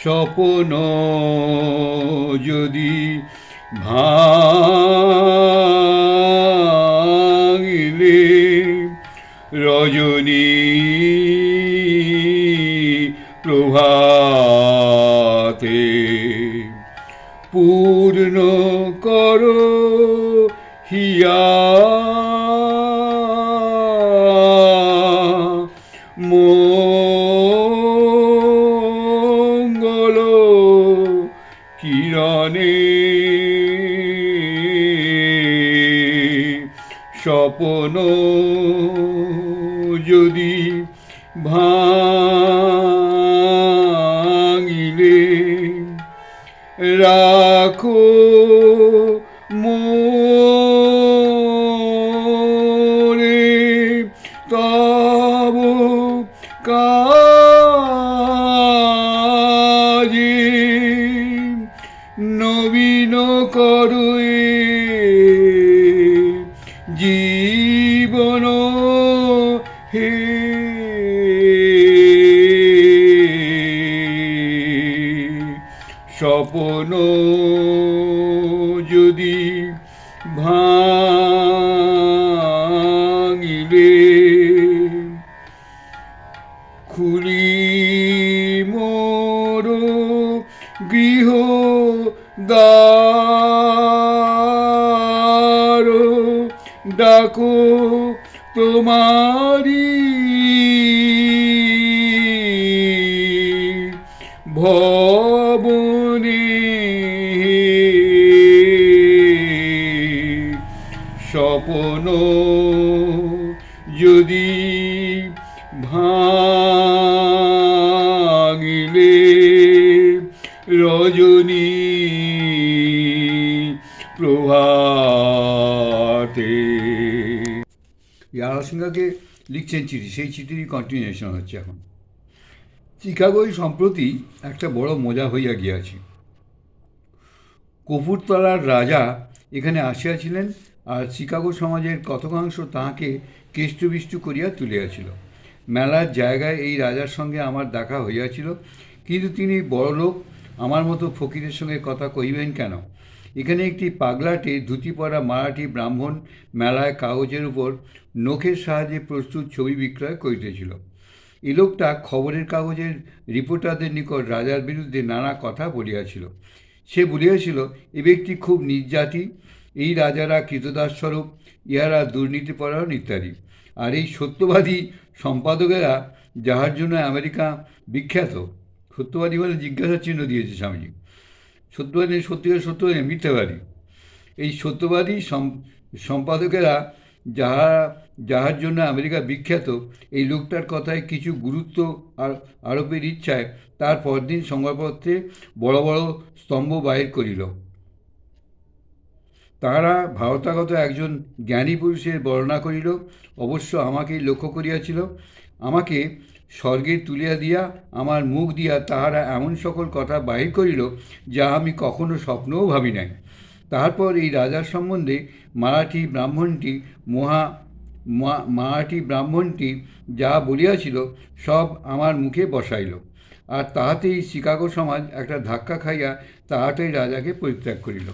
স্বপ্ন যদি ভাঙিলে রজনী প্রভাতে পূর্ণ করো হিয়া স্বপ্ন যদি ভাঙিলে রাখো মোরে তব কাজে স্বপ্ন যদি ভাঙিলে খুলি মোর গৃহ দ্বার ডাকো তোমারি যদি ভাঙিলে রজনী প্রভাতে। ইয়ারসিংহাকে লিখছেন চিঠি, সেই চিঠিরই কন্টিনিউশন হচ্ছে এখন। চিকাগোয় সম্প্রতি একটা বড় মজা হইয়া গিয়াছে। কপুরতলার রাজা এখানে আসিয়াছিলেন আর চিকাগো সমাজের কতকাংশ তাহাকে কেষ্টবিষ্টু করিয়া তুলিয়াছিল। মেলার জায়গায় এই রাজার সঙ্গে আমার দেখা হইয়াছিল, কিন্তু তিনি বড় লোক আমার মতো ফকিরের সঙ্গে কথা কহিবেন কেন? এখানে একটি পাগলাটে ধুতি পরা মারাঠি ব্রাহ্মণ মেলায় কাগজের উপর নখের সাহায্যে প্রস্তুত ছবি বিক্রয় করিতেছিল। এ লোকটা খবরের কাগজের রিপোর্টারদের নিকট রাজার বিরুদ্ধে নানা কথা বলিয়াছিল। সে বলিয়াছিল, এ ব্যক্তি খুব নির্যাতী এই রাজারা কৃতদাসস্বরূপ ইহারা দুর্নীতিপরায়ণ ইত্যাদি। আর এই সত্যবাদী সম্পাদকেরা যাহার জন্য আমেরিকা বিখ্যাত, সত্যবাদী বলে জিজ্ঞাসা চিহ্ন দিয়েছে স্বামীজি। সত্যবাদী সত্যিকার সত্যবাদী মিথ্যাবাদী। এই সত্যবাদী সম্পাদকেরা যাহা, যাহার জন্য আমেরিকা বিখ্যাত, এই লোকটার কথায় কিছু গুরুত্ব আর আরোপের ইচ্ছায় তার পরদিন সংবাদপত্রে বড় বড় স্তম্ভ বাহির করিল। তাহারা ভারতাগত একজন জ্ঞানী পুরুষের বর্ণনা করিল, অবশ্য আমাকেই লক্ষ্য করিয়াছিল। আমাকে স্বর্গে তুলিয়া দিয়া, আমার মুখ দিয়া তাহারা এমন সকল কথা বাহির করিল, যা আমি কখনো স্বপ্নও ভাবি নাই। তারপর এই রাজার সম্বন্ধে মারাঠি ব্রাহ্মণটি মহা মারাঠি ব্রাহ্মণটি যা বলিয়াছিল সব আমার মুখে বসাইল। আর তাহাতেই শিকাগো সমাজ একটা ধাক্কা খাইয়া তাহাতেই রাজাকে পরিত্যাগ করিল।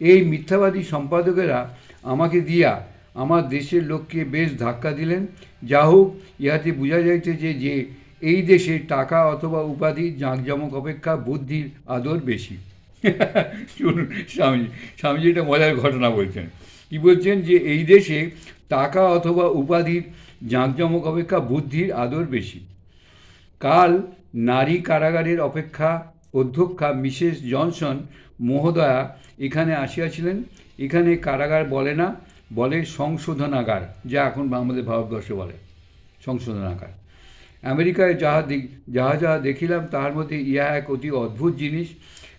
এই মিথ্যাবাদী সম্পাদকেরা আমাকে দিয়া আমার দেশের লোককে বেশ ধাক্কা দিলেন। যা হোক, ইহাতে বোঝা যাইতেছে যে এই দেশে টাকা অথবা উপাধি জাঁকজমক অপেক্ষা বুদ্ধির আদর বেশি। শুনুন স্বামীজি স্বামীজি একটা মজার ঘটনা বলছেন। কি বলছেন যে এই দেশে টাকা অথবা উপাধির জাঁকজমক অপেক্ষা বুদ্ধির আদর বেশি। কাল নারী কারাগারের অপেক্ষা অধ্যক্ষা মিসেস জনসন মহোদয়া এখানে আসিয়াছিলেন। এখানে কারাগার বলে না, বলে সংশোধনাগার, যা এখন আমাদের ভারতবর্ষে বলে, সংশোধনাগার। আমেরিকায় যাহা যাহা যাহা দেখিলাম, তাহার মধ্যে ইহা এক অতি অদ্ভুত জিনিস।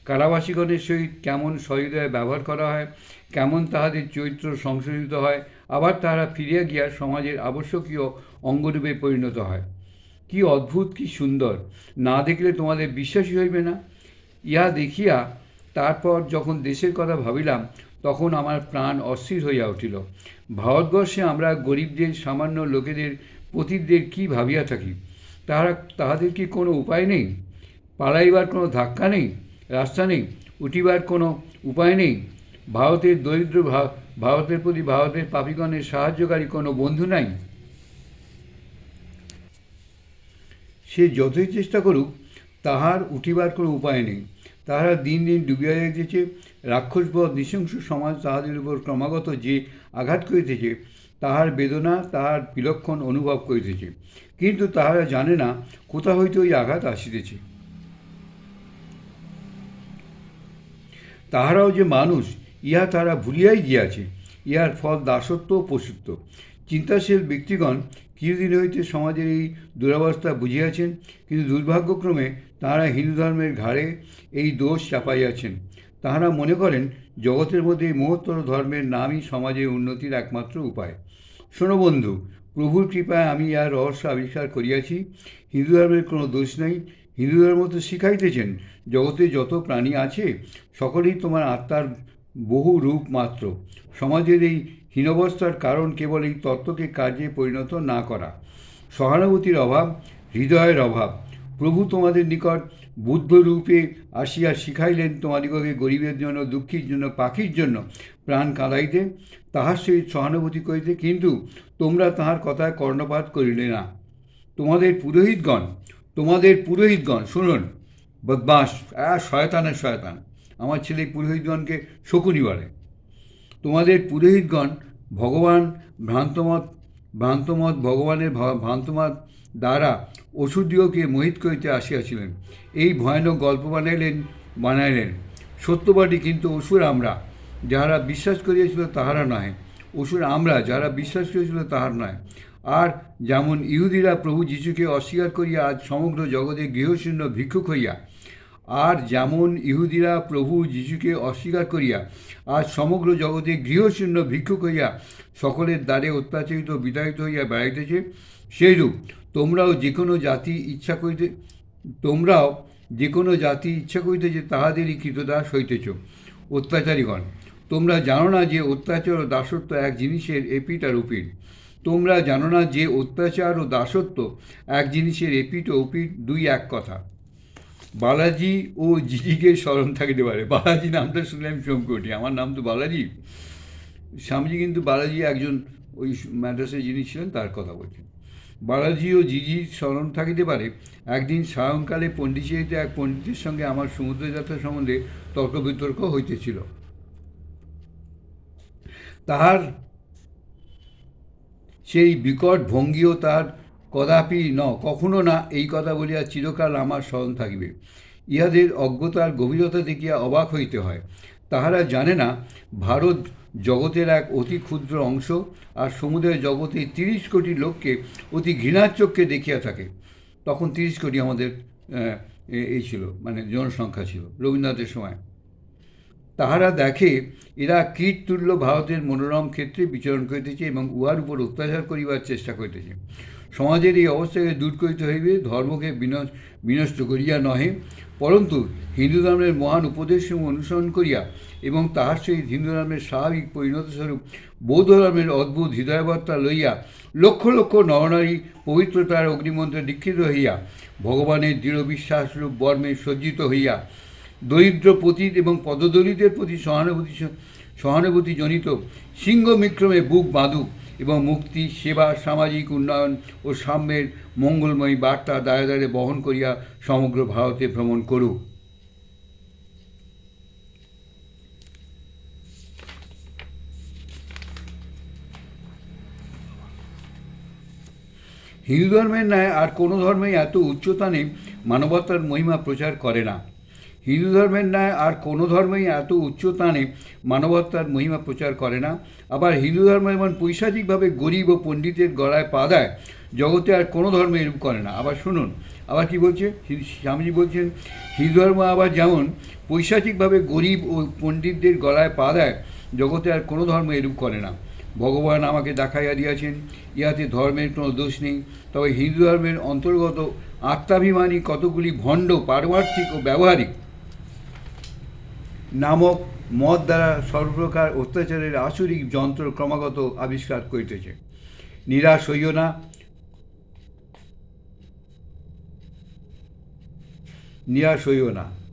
কারাবাসীগণের সহিত কেমন সহৃদয় ব্যবহার করা হয়, কেমন তাহাদের চরিত্র সংশোধিত হয়, আবার তাহারা ফিরিয়া গিয়া সমাজের আবশ্যকীয় অঙ্গরূপে পরিণত হয়। কি অদ্ভুত, কি সুন্দর। না দেখলে তোমাদের বিশ্বাসই হইবে না। ইহা দেখিয়া তারপর যখন দেশের কথা ভাবিলাম, তখন আমার প্রাণ অস্থির হইয়া উঠিল। ভারতবর্ষে আমরা গরিবদের, সামান্য লোকেদের, পতিতদের কি ভাবিয়া থাকি? তাহারা, তাহাদের কি কোনো উপায় নেই? পালাইবার কোনো ধাক্কা নেই? রাস্তা নেই? উঠিবার কোনো উপায় নেই? ভারতের দরিদ্র ভারতের প্রতি ভারতের পাপিগণের সাহায্যকারী কোনো বন্ধু নাই? সে যতই চেষ্টা করুক, তাহার উঠিবার কোনো উপায় নেই। তাহারা দিন দিন ডুবিয়া যাইতেছে। রাক্ষস রাক্ষসবধ নৃশংস সমাজ তাহাদের উপর ক্রমাগত যে আঘাত করিতেছে, তাহার বেদনা, তাহার বিলক্ষণ অনুভব করিতেছে। কিন্তু তাহারা জানে না কোথা হইতে ওই আঘাত আসিতেছে। তাহারাও যে মানুষ, ইহা তারা ভুলিয়াই গিয়াছে। ইহার ফল দাসত্ব ও পশুত্ব। চিন্তাশীল ব্যক্তিগণ কিছুদিন হইতে সমাজের এই দুরবস্থা বুঝিয়াছেন, কিন্তু দুর্ভাগ্যক্রমে তাহারা হিন্দু ধর্মের ঘাড়ে এই দোষ চাপাইয়াছেন। তাহারা মনে করেন, জগতের মধ্যে মহত্তর ধর্মের নামই সমাজের উন্নতির একমাত্র উপায়। শোনো বন্ধু, প্রভুর কৃপায় আমি ইহার রহস্য আবিষ্কার করিয়াছি। হিন্দু ধর্মের কোনো দোষ নাই। হিন্দু ধর্ম তো শিখাইতেছেন, জগতে যত প্রাণী আছে, সকলেই তোমার আত্মার বহু রূপ মাত্র। সমাজের এই হীনবস্থার কারণ কেবল এই তত্ত্বকে কাজে পরিণত না করা। সহানুভূতির অভাব, হৃদয়ের অভাব। প্রভু তোমাদের নিকট বুদ্ধ রূপে আসিয়া শিখাইলেন তোমাদিগকে গরিবের জন্য, দুঃখীর জন্য, পাখির জন্য প্রাণ কাঁদাইতে। তাহার সহিত সহানুভূতি করিতে কিন্তু তোমরা তাহার কথায় কর্ণপাত করিলে না। তোমাদের পুরোহিতগণ তোমাদের পুরোহিতগণ, শুনুন। বদমাস শয়তানের শয়তান। আমার ছেলে পুরোহিতগণকে শকুনি বলে। তোমাদের পুরোহিতগণ ভগবান ভ্রান্তমত ভ্রান্তমত ভগবানের ভ্রান্তমত দ্বারা ওষুধীয়কে মোহিত করিতে আসিয়াছিলেন। এই ভয়ানক গল্প বানাইলেন বানাইলেন। সত্যবাদী কিন্তু অসুর আমরা। যাহারা বিশ্বাস করিয়াছিল তাহারা নয় অসুর আমরা যারা বিশ্বাস করিয়াছিল তাহার নয় আর যেমন ইহুদিরা প্রভু যীশুকে অস্বীকার করিয়া আজ সমগ্র জগতে গৃহশূন্য ভিক্ষুক হইয়া আর যেমন ইহুদিরা প্রভু যিশুকে অস্বীকার করিয়া আজ সমগ্র জগতে গৃহশূন্য ভিক্ষুক হইয়া সকলের দ্বারে অত্যাচারিত, বিতাড়িত হইয়া বেড়াইতেছে, সেইরূপ তোমরাও যে কোনো জাতি ইচ্ছা করিতে, তোমরাও যে কোনো জাতি ইচ্ছা করিতে যে তাহাদেরই কৃতদাস হইতেছ, অত্যাচারীগণ। তোমরা জানো না যে অত্যাচার ও দাসত্ব এক জিনিসের এপিট আর ওপিট তোমরা জানো না যে অত্যাচার ও দাসত্ব এক জিনিসের এপিট ও ওপিট দুই এক কথা। বালাজি ও জিজিকে স্মরণ থাকিতে পারে। বালাজি নামটা শুনলে আমি চমকে উঠি। আমার নাম তো বালাজি। স্বামীজি কিন্তু বালাজি একজন ওই ম্যাড্রাসে যিনি ছিলেন, তার কথা বলছেন। বালাজি ও জিজির স্মরণ থাকিতে পারে। একদিন সায়ংকালে পণ্ডিচেরিতে এক পণ্ডিতের সঙ্গে আমার সমুদ্রযাত্রা সম্বন্ধে তর্ক বিতর্ক হইতেছিল। তাহার সেই বিকট ভঙ্গিও তার কদাপি ন, কখনো না এই কথা বলিয়া চিরকাল আমার স্মরণ থাকিবে। ইহাদের অজ্ঞতার গভীরতা দেখিয়া অবাক হইতে হয়। তাহারা জানে না, ভারত জগতের এক অতি ক্ষুদ্র অংশ আর সমুদ্রের জগতে তিরিশ কোটি লোককে অতি ঘৃণার চক্ষে দেখিয়া থাকে। তখন তিরিশ কোটি আমাদের এই ছিল মানে জনসংখ্যা ছিল, রবীন্দ্রনাথের সময়। তাহারা দেখে, এরা কীট তুল্য ভারতের মনোরম ক্ষেত্রে বিচরণ করিতেছে এবং উহার উপর অত্যাচার করিবার চেষ্টা করিতেছে। সমাজের এই অবস্থাকে দূর করিতে হইবে, ধর্মকে বিনষ্ট করিয়া নহে। পরন্তু হিন্দু ধর্মের মহান উপদেশসমূহ অনুসরণ করিয়া এবং তাহার সহিত হিন্দু ধর্মের স্বাভাবিক পরিণতস্বরূপ বৌদ্ধ ধর্মের অদ্ভুত হৃদয়বার্তা লইয়া লক্ষ লক্ষ নরনারী পবিত্রতার অগ্নিমন্ত্রে দীক্ষিত হইয়া ভগবানের দৃঢ় বিশ্বাসরূপ বর্মে সজ্জিত হইয়া দরিদ্র পতীত এবং পদদলিতের প্রতি সহানুভূতি সহানুভূতি জনিত সিংহ বিক্রমে বুক বাঁধুক এবং মুক্তি, সেবা, সামাজিক উন্নয়ন ও সাম্যের মঙ্গলময়ী বার্তা দায়ে দায়ে বহন করিয়া সমগ্র ভারতে ভ্রমণ করুক। হিন্দু ধর্মের ন্যায় আর কোনো ধর্মেই এত উচ্চতানে মানবতার মহিমা প্রচার করে না। হিন্দু ধর্মের ন্যায় আর কোনো ধর্মেই এত উচ্চতানে মানবতার মহিমা প্রচার করে না। আবার হিন্দু ধর্ম যেমন পৈশাচিকভাবে গরিব ও পণ্ডিতের গলায় পা দেয়, জগতে আর কোনো ধর্ম এরূপ করে না। আবার শুনুন, আবার কি বলছে? স্বামীজি বলছেন, হিন্দু ধর্ম আবার যেমন পৈশাচিকভাবে গরিব ও পণ্ডিতদের গলায় পা দেয়, জগতে আর কোনো ধর্ম এরূপ করে না। ভগবান আমাকে দেখাইয়া দিয়াছেন, ইহাতে ধর্মের কোনো দোষ নেই। তবে হিন্দু ধর্মের অন্তর্গত আত্মাভিমানী কতগুলি ভণ্ড, পারমার্থিক ও ব্যবহারিক নামক মদ দ্বারা সর্বপ্রকার অত্যাচারের আসরিক যন্ত্র ক্রমাগত আবিষ্কার করিতেছে। নিরাশ হইও না। নিরাশ হইও না।